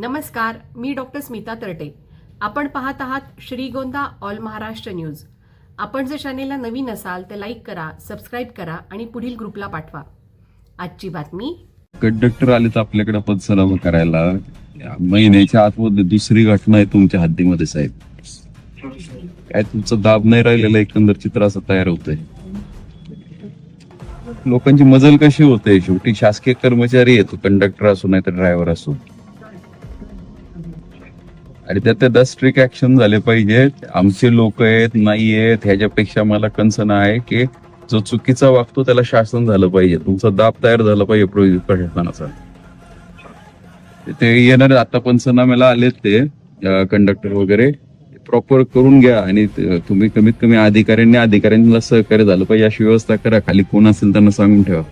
नमस्कार मी डॉक्टर स्मिता तरटे. आपण पाहत आहात श्रीगोंदा ऑल महाराष्ट्र न्यूज. आपण जर चॅनेलला नवीन असाल तर लाईक करा सबस्क्राईब करा आणि पुढील ग्रुपला पाठवा. आजची बातमी? कंडक्टर आलेत आपल्याकडे पदसलाम करायला. महिन्याच्या आतमध्ये दुसरी घटना आहे तुमच्या हद्दीमध्ये साहेब. काय तुमचं दाब नाही राहिलेलं एकंदर चित्र असं तयार होतंय. लोकांची मजल कशी होते? शेवटी शासकीय कर्मचारी आहे तो कंडक्टर असो नाही तर ड्रायव्हर असो. आणि त्यात त्या ट्रिक ऍक्शन झाले पाहिजेत आमचे लोक आहेत नाही आहेत ह्याच्यापेक्षा मला कन्सर्न आहे की जो चुकीचा वागतो त्याला शासन झालं पाहिजे. तुमचा दाब तयार झाला पाहिजे प्रशासनाचा. ते येणार आता पंचनाम्याला आलेत ते कंडक्टर वगैरे. प्रॉपर करून घ्या आणि तुम्ही कमीत कमी अधिकाऱ्यांनी अधिकाऱ्यांना सहकार्य झालं पाहिजे. अशी व्यवस्था करा. खाली कोण असेल त्यांना सांगून ठेवा.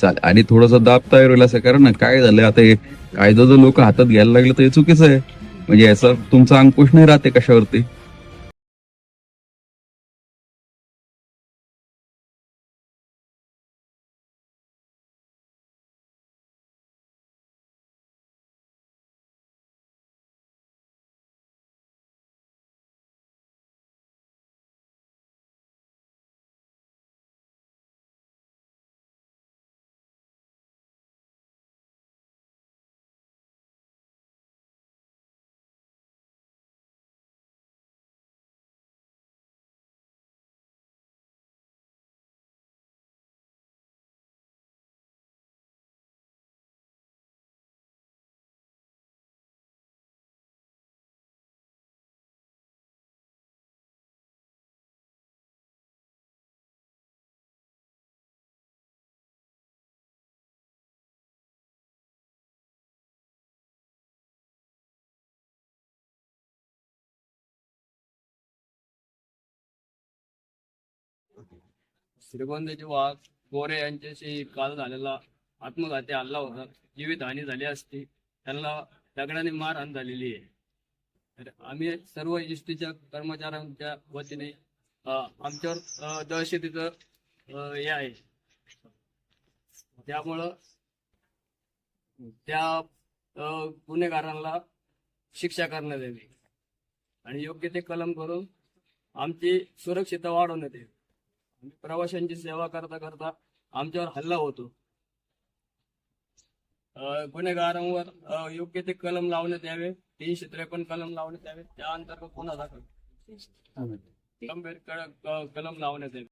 चालेल आणि थोडासा दाब तयार होईल असं कारण काय झालं आता हे कायदा जर लोक हातात घ्यायला लागले तर हे चुकीचं आहे. म्हणजे याचा तुमचा अंकुश नाही राहते कशावरती. श्रीगोंद्याचे वाघ गोरे यांच्याशी काल झालेला आत्मघाती हल्ला होता. जीवितहानी झाली असती. त्यांना दगडाने मारहाण झालेली आहे. तर आम्ही सर्व एसटीच्या कर्मचाऱ्यांच्या वतीने आमच्यावर दहशतीचं हे आहे. त्यामुळं त्या अं, गुन्हेगारांना शिक्षा करण्यात यावी आणि योग्य ते कलम करून आमची सुरक्षितता वाढवण्यात येईल. प्रवाशांची सेवा करता करता आमच्यावर हल्ला होतो. गुन्हेगारांवर योग्य ते कलम लावण्यात यावे तीनशे त्रेपन्न कलम लावण्यात यावे त्या अंतर्गत गुन्हा दाखल. गंभीर कलम लावण्यात यावे.